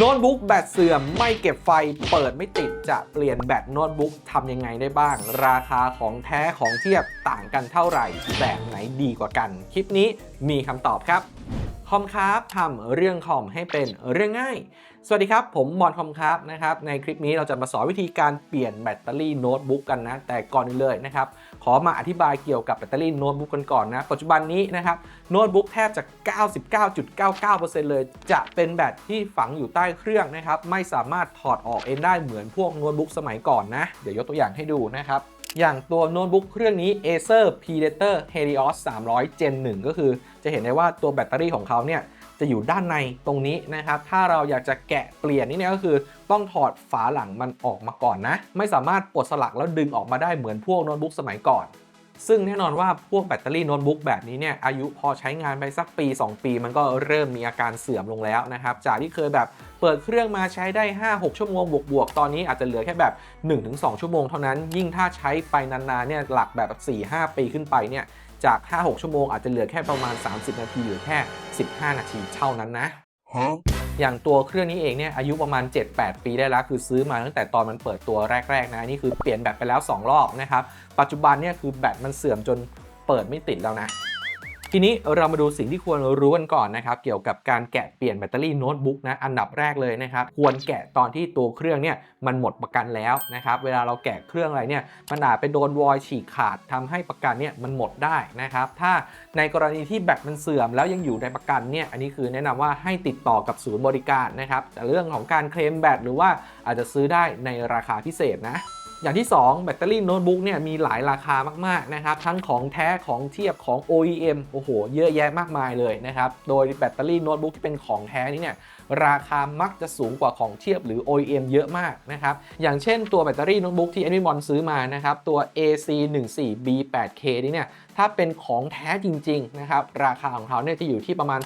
โน้ตบุ๊กแบตเสื่อมไม่เก็บไฟเปิดไม่ติดจะเปลี่ยนแบตโน้ตบุ๊กทำยังไงได้บ้าง ราคาของแท้ของเทียบต่างกันเท่าไหร่ แบบไหนดีกว่ากัน คลิปนี้มีคำตอบครับคอมครับทำเรื่องคอมให้เป็นเรื่องง่าย สวัสดีครับ ผมมอนคอมครับนะครับในคลิปนี้เราจะมาสอนวิธีการเปลี่ยนแบตเตอรี่โน้ตบุ๊กกันนะ แต่ก่อนอื่นเลยนะครับ ขอมาอธิบายเกี่ยวกับแบตเตอรี่โน้ตบุ๊กกันก่อนนะ ปัจจุบันนี้นะครับโน้ตบุ๊กแทบจะ 99.99%เลย จะเป็นแบตที่ฝังอยู่ใต้เครื่องนะครับ ไม่สามารถถอดออกเองได้เหมือนพวกโน้ตบุ๊กสมัยก่อนนะ เดี๋ยวยกตัวอย่างให้ดูนะครับ อย่างตัวโน้ตบุ๊กเครื่องนี้ Acer Predator Helios 300 Gen 1ก็คือจะเห็นได้ว่าตัวแบตเตอรี่ของเขาเนี่ย จะอยู่ด้านในตรงนี้นะครับ ถ้าเราอยากจะแกะเปลี่ยนนี่เนี่ยก็คือต้องถอดฝาหลังมันออกมาก่อนนะ ไม่สามารถปลดสลักแล้วดึงออกมาได้เหมือนพวกโน้ตบุ๊กสมัยก่อน ซึ่งแน่นอนว่าพวกแบตเตอรี่โน้ตบุ๊กแบบนี้เนี่ยอายุพอใช้งานไปสักปี 2 ปี มันก็เริ่มมีอาการเสื่อมลงแล้วนะครับ จากที่เคยแบบเปิดเครื่องมาใช้ได้ 5-6 ชั่วโมงบวกๆ ตอนนี้อาจจะเหลือแค่แบบ 1-2 ชั่วโมงเท่านั้น ยิ่งถ้าใช้ไปนานๆเนี่ยหลักแบบ 4-5 ปีขึ้นไปเนี่ย จาก 5-6 ชั่วโมงอาจจะเหลือแค่ประมาณ 30 นาทีหรือแค่ 15 นาทีเท่านั้นนะ อย่างตัวเครื่องนี้เองเนี่ยอายุประมาณ 7-8 ปีได้แล้ว คือซื้อมาตั้งแต่ตอนมันเปิดตัวแรกๆนะนี่คือเปลี่ยนแบตไปแล้ว 2 รอบนะครับปัจจุบันเนี่ยคือแบตมันเสื่อมจนเปิดไม่ติดแล้วนะ ทีนี้เรามาดูสิ่งที่ควรรู้กันก่อนนะครับ เกี่ยวกับการแกะเปลี่ยนแบตเตอรี่โน้ตบุ๊กนะอันดับแรกเลยนะครับ ควรแกะตอนที่ตัวเครื่องเนี่ยมันหมดประกันแล้วนะครับ เวลาเราแกะเครื่องอะไรเนี่ยมันอาจไปโดนวอยฉีกขาดทำให้ประกันเนี่ยมันหมดได้นะครับ ถ้าในกรณีที่แบตมันเสื่อมแล้วยังอยู่ในประกันเนี่ยอันนี้คือแนะนำว่าให้ติดต่อกับศูนย์บริการนะครับแต่เรื่องของการเคลมแบตหรือว่าอาจจะซื้อได้ในราคาพิเศษนะ อย่างที่ 2 แบตเตอรี่โน้ตบุ๊กเนี่ยมีหลายราคามากๆนะครับทั้งของแท้ของเทียบของ OEM โอ้โห เยอะแยะมากมายเลยนะครับโดยแบตเตอรี่โน้ตบุ๊กที่เป็นของแท้นี้เนี่ยราคามักจะสูงกว่าของเทียบหรือ OEM เยอะมากนะครับอย่างเช่นตัวแบตเตอรี่โน้ตบุ๊กที่ a อ i m o n ซื้อมานะครับตัว AC14B8K นี้เนี่ย ถ้าเป็นของแท้จริงๆนะครับราคาของเขาเนี่ยจะอยู่ที่ประมาณ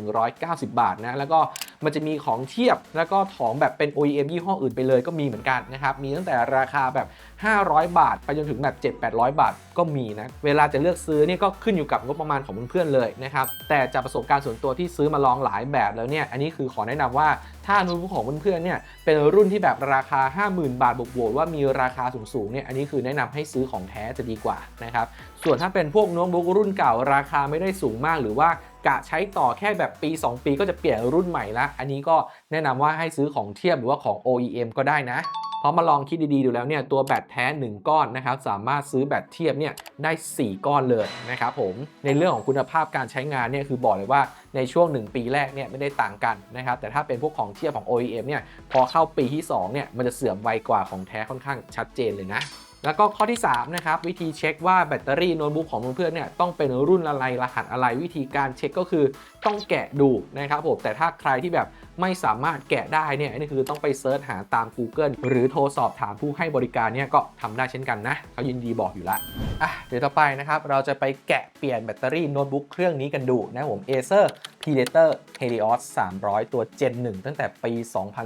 2,190 บาทนะแล้วก็มันจะมีของเทียบแล้วก็ของแบบเป็น OEM ยี่ห้ออื่นไปเลยก็มีเหมือนกันนะครับมีตั้งแต่ราคาแบบ 500 บาท ไปจนถึงแบบ 7-800 บาทก็มีนะเวลาจะเลือกซื้อเนี่ยก็ขึ้นอยู่กับงบประมาณของเพื่อนๆเลยนะครับแต่จากประสบการณ์ส่วนตัวที่ซื้อมาลองหลายแบบแล้วเนี่ยอันนี้คือขอแนะนำว่า ถ้าโน้ตบุ๊กของเพื่อนๆเนี่ยเป็นรุ่นที่แบบราคา 50,000 บาทบวกๆว่ามีราคาสูงๆเนี่ยอันนี้คือแนะนำให้ซื้อของแท้จะดีกว่านะครับส่วนถ้าเป็นพวกโน้ตบุ๊กรุ่นเก่าราคาไม่ได้สูงมากหรือว่า กะใช้ต่อแค่แบบปี 2 ปีก็จะเปลี่ยนรุ่นใหม่ละ อันนี้ก็แนะนำว่าให้ซื้อของเทียบหรือว่าของ OEM ก็ได้นะเพราะมาลองคิดดีๆดูแล้วเนี่ยตัวแบตแท้ 1 ก้อนนะครับสามารถซื้อแบตเทียบเนี่ยได้ 4 ก้อนเลยนะครับผมในเรื่องของคุณภาพการใช้งานเนี่ยคือบอกเลยว่าในช่วง 1 ปีแรกเนี่ยไม่ได้ต่างกันนะครับแต่ถ้าเป็นพวกของเทียบของ OEM เนี่ยพอเข้าปีที่2เนี่ยมันจะเสื่อมไวกว่าของแท้ค่อนข้างชัดเจนเลยนะ แล้วก็ข้อที่3นะครับวิธีเช็คว่าแบตเตอรี่โน้ตบุ๊กของเพื่อนๆเนี่ยต้องเป็นรุ่นอะไรรหัสอะไรวิธีการเช็คก็คือต้องแกะดูนะครับผมแต่ถ้าใครที่แบบไม่สามารถแกะได้เนี่ยนี่คือต้องไปเซิร์ชหาตาม Google หรือโทรสอบถามผู้ให้บริการเนี่ยก็ทำได้เช่นกันนะเขายินดีบอกอยู่ละอะเดี๋ยวต่อไปนะครับเราจะไปแกะเปลี่ยนแบตเตอรี่โน้ตบุ๊กเครื่องนี้กันดูนะผม Acer Predator Helios 300 ตัว Gen 1 ตั้งแต่ปี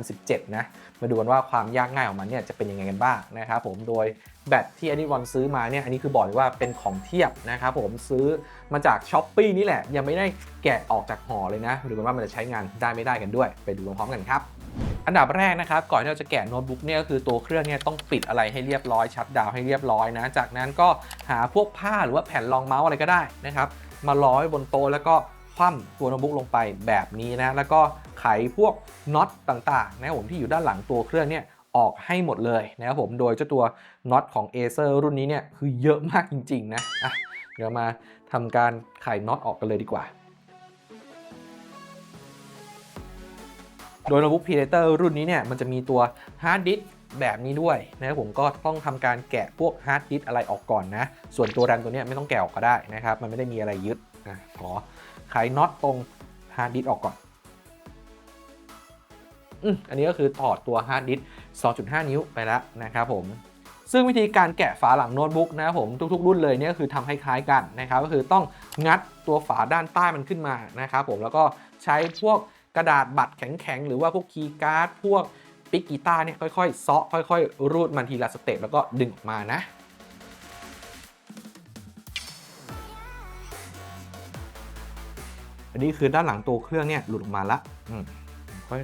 2017 นะ มาดูกันว่าความยากง่ายของมันเนี่ยจะเป็นยังไงกันบ้างนะครับผม โดยแบตที่อันนี้วันซื้อมาเนี่ย อันนี้คือบอกเลยว่าเป็นของเทียบนะครับผม ซื้อมาจาก s h อ p e e นี่แหละ ยังไม่ได้แกะออกจากห่อเลยนะ มาดูกันว่ามันจะใช้งานได้ไม่ได้กันด้วย ไปดูพร้อมกันครับอันดับแรกนะครับก่อนที่เราจะแกะโน้ตบุ๊กเนี่ยก็คือตัวเครื่องเนี่ยต้องปิดอะไรให้เรียบร้อยชัดดาวให้เรียบร้อยนะ จากนั้นก็หาพวกผ้าหรือว่าแผ่นรองเมาส์อะไรก็ได้นะครับมาร้อยบนโต๊ะแล้วก็ คว่ำตัวโน้ตบุ๊กลงไปแบบนี้นะแล้วก็ไขพวกน็อตต่างๆนะครับผมที่อยู่ด้านหลังตัวเครื่องเนี่ยออกให้หมดเลยนะครับผมโดยเจ้าตัวน็อตของ Acer รุ่นนี้เนี่ยคือเยอะมากจริงๆนะอะเดี๋ยวมาทำการไขน็อตออกกันเลยดีกว่าโดยโน้ตบุ๊ก Predator รุ่นนี้เนี่ยมันจะมีตัวฮาร์ดดิสก์แบบนี้ด้วยนะครับผมก็ต้องทำการแกะพวกฮาร์ดดิสก์อะไรออกก่อนนะ ส่วนตัวแรมตัวเนี้ยไม่ต้องแกะออกก็ได้นะครับ มันไม่ได้มีอะไรยึด นะขอไขน็อตตรงฮาร์ดดิสก์ออกก่อนอันนี้ก็คือถอดตัวฮาร์ดดิสก์2.5 นิ้วไปแล้วนะครับผม ซึ่งวิธีการแกะฝาหลังโน้ตบุ๊กนะครับผมทุกๆ รุ่นเลยเนี่ยก็คือทำคล้ายๆกันนะครับ ก็คือต้องงัดตัวฝาด้านใต้มันขึ้นมานะครับผมแล้วก็ใช้พวกกระดาษบัตรแข็งๆ หรือว่าพวกคีย์การ์ดพวกปิกกีตาร์เนี่ยค่อยๆเซาะค่อย ๆ รูดมันทีละสเต็ปแล้วก็ดึงออกมานะ อันนี้คือด้านหลังตัวเครื่องเนี่ยหลุดออกมาละ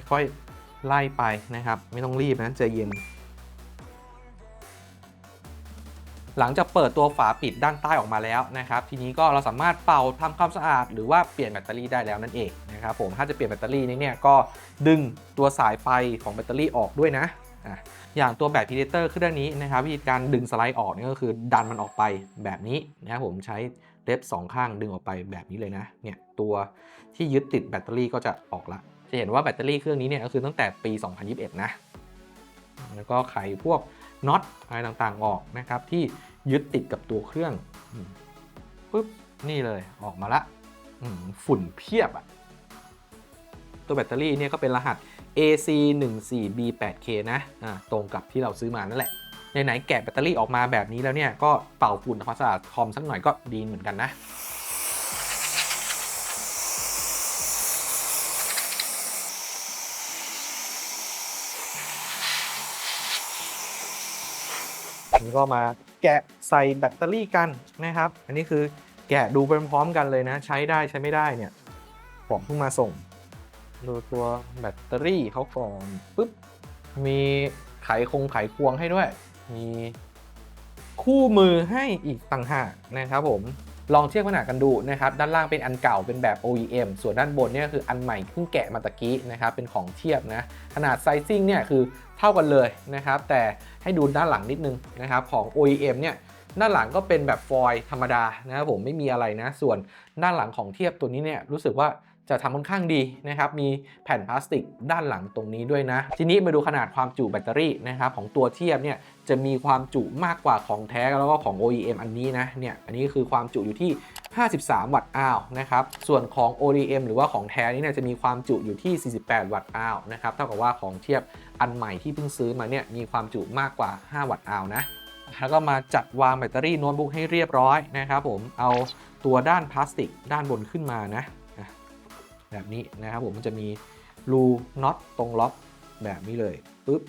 ค่อยๆไล่ไปนะครับ ไม่ต้องรีบนะใจเย็น หลังจากเปิดตัวฝาปิดด้านใต้ออกมาแล้วนะครับ ทีนี้ก็เราสามารถเป่าทำความสะอาด หรือว่าเปลี่ยนแบตเตอรี่ได้แล้วนั่นเองนะครับผมถ้าจะเปลี่ยนแบตเตอรี่นี้เนี่ยก็ดึงตัวสายไฟของแบตเตอรี่ออกด้วยนะอย่างตัวแบบพีเดเตอร์เครื่องนี้นะครับวิธีการดึงสไลด์ออกนี่ก็คือดันมันออกไปแบบนี้นะครับผมใช้เล็บสองข้างดึงออกไปแบบนี้เลยนะเนี่ย ตัวที่ยึดติดแบตเตอรี่ก็จะออกละ จะเห็นว่าแบตเตอรี่เครื่องนี้เนี่ยก็คือตั้งแต่ปี 2021 นะ แล้วก็ไขพวกน็อตอะไรต่างๆออกนะครับ ที่ยึดติดกับตัวเครื่องปุ๊บนี่เลยออกมาละฝุ่นเพียบอะตัวแบตเตอรี่เนี่ยก็เป็นรหัส AC14B8K นะอ่าตรงกับที่เราซื้อมานั่นแหละไหนๆแกะแบตเตอรี่ออกมาแบบนี้แล้วเนี่ย ก็เป่าฝุ่นทำความสะอาดคอมสักหน่อยก็ดีเหมือนกันนะ นี่ก็มาแกะใส่แบตเตอรี่กันนะครับ อันนี้คือแกะดูไปพร้อมกันเลยนะ ใช้ได้ใช้ไม่ได้เนี่ยผมเพิ่งมาส่ง ดูตัวแบตเตอรี่เขาก่อนปุ๊บมีไขคงไขควงให้ด้วย มีคู่มือให้อีกต่างหากนะครับผม ลองเทียบขนาดกันดูนะครับด้านล่างเป็นอันเก่าเป็นแบบ OEM ส่วนด้านบนเนี่ยคืออันใหม่เพิ่งแกะมาตะกี้นะครับเป็นของเทียบนะขนาดไซซิ่งเนี่ยคือเท่ากันเลยนะครับแต่ให้ดูด้านหลังนิดนึงนะครับของ OEM เนี่ยด้านหลังก็เป็นแบบฟอยล์ธรรมดานะครับผมไม่มีอะไรนะ ส่วนด้านหลังของเทียบตัวนี้เนี่ยรู้สึกว่า จะทำค่อนข้างดีนะครับ มีแผ่นพลาสติกด้านหลังตรงนี้ด้วยนะ ทีนี้มาดูขนาดความจุแบตเตอรี่นะครับของตัวเทียบเนี่ยจะมีความจุมากกว่าของแท้แล้วก็ของ OEM อันนี้นะเนี่ยอันนี้คือความจุอยู่ที่ 53 วัตต์อ้าวนะครับส่วนของ ODM หรือว่าของแท้นี่เนี่ยจะมีความจุอยู่ที่ 48 วัตต์อ้าวนะครับเท่ากับว่าของเทียบอันใหม่ที่เพิ่งซื้อมาเนี่ยมีความจุมากกว่า 5 วัตต์อ้าวนะแล้วก็มาจัดวางแบตเตอรี่โน้ตบุ๊กให้เรียบร้อยนะครับผมเอาตัวด้านพลาสติกด้านบนขึ้นมานะ แบบนี้นะครับผมมันจะมีรูน็อตตรงล็อกแบบนี้เลยปุ๊บ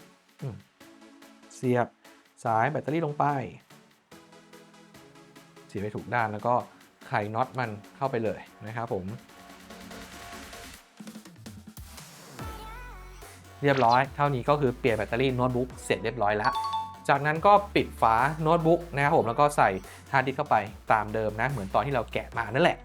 เสียบสายแบตเตอรี่ลงไป เสียบไปถูกด้านแล้วก็ไขน็อตมันเข้าไปเลยนะครับผม เรียบร้อย เท่านี้ก็คือเปลี่ยนแบตเตอรี่โน้ตบุ๊กเสร็จเรียบร้อยแล้วจากนั้นก็ปิดฝาโน้ตบุ๊กนะครับผมแล้วก็ใส่ฮาร์ดดิสก์เข้าไปตามเดิมนะ เหมือนตอนที่เราแกะมานั่นแหละ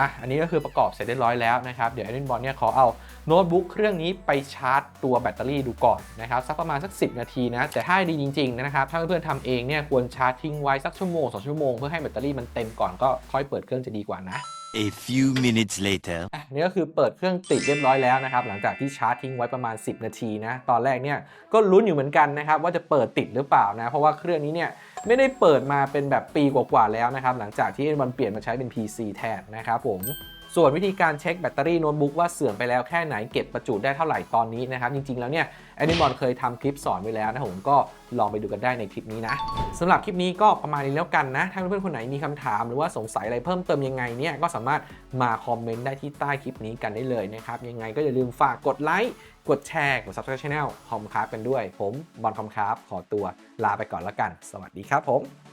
อะอันนี้ก็คือประกอบเสร็จเรียบร้อยแล้วนะครับเดี๋ยวแอดมินบอลเนี่ยขอเอาโน้ตบุ๊กเครื่องนี้ไปชาร์จตัวแบตเตอรี่ดูก่อนนะครับสักประมาณสัก 10 นาทีนะแต่ถ้าดีจริงๆนะครับถ้าเพื่อนๆทำเองเนี่ยควรชาร์จทิ้งไว้สักชั่วโมง2ชั่วโมงเพื่อให้แบตเตอรี่มันเต็มก่อนก็ค่อยเปิดเครื่องจะดีกว่านะ A few minutes later. อะนี่ก็คือเปิดเครื่องติดเรียบร้อยแล้วนะครับ หลังจากที่ชาร์จทิ้งไว้ประมาณ 10 นาทีนะ ตอนแรกเนี่ยก็ลุ้นอยู่เหมือนกันนะครับ ว่าจะเปิดติดหรือเปล่านะ เพราะว่าเครื่องนี้เนี่ย ไม่ได้เปิดมาเป็นแบบปีกว่าๆแล้วนะครับ หลังจากที่มันเปลี่ยนมาใช้เป็น PC แทนนะครับผม ส่วนวิธีการเช็คแบตเตอรี่โน้ตบุ๊กว่าเสื่อมไปแล้วแค่ไหนเก็บประจุได้เท่าไหร่ตอนนี้นะครับ จริง ๆ แล้วเนี่ยแอดมินบอลเคยทำคลิปสอนไว้แล้วนะผมก็ลองไปดูกันได้ในคลิปนี้นะสำหรับคลิปนี้ก็ประมาณนี้แล้วกันนะ ถ้าเพื่อนๆคนไหนมีคำถามหรือว่าสงสัยอะไรเพิ่มเติมยังไงเนี่ยก็สามารถมาคอมเมนต์ได้ที่ใต้คลิปนี้กันได้เลยนะครับยังไงก็อย่าลืมฝากกดไลค์กดแชร์กด subscribe channel คอมคาราฟกันด้วย ผมบอลคอมคาราฟขอตัวลาไปก่อนแล้วกัน สวัสดีครับผม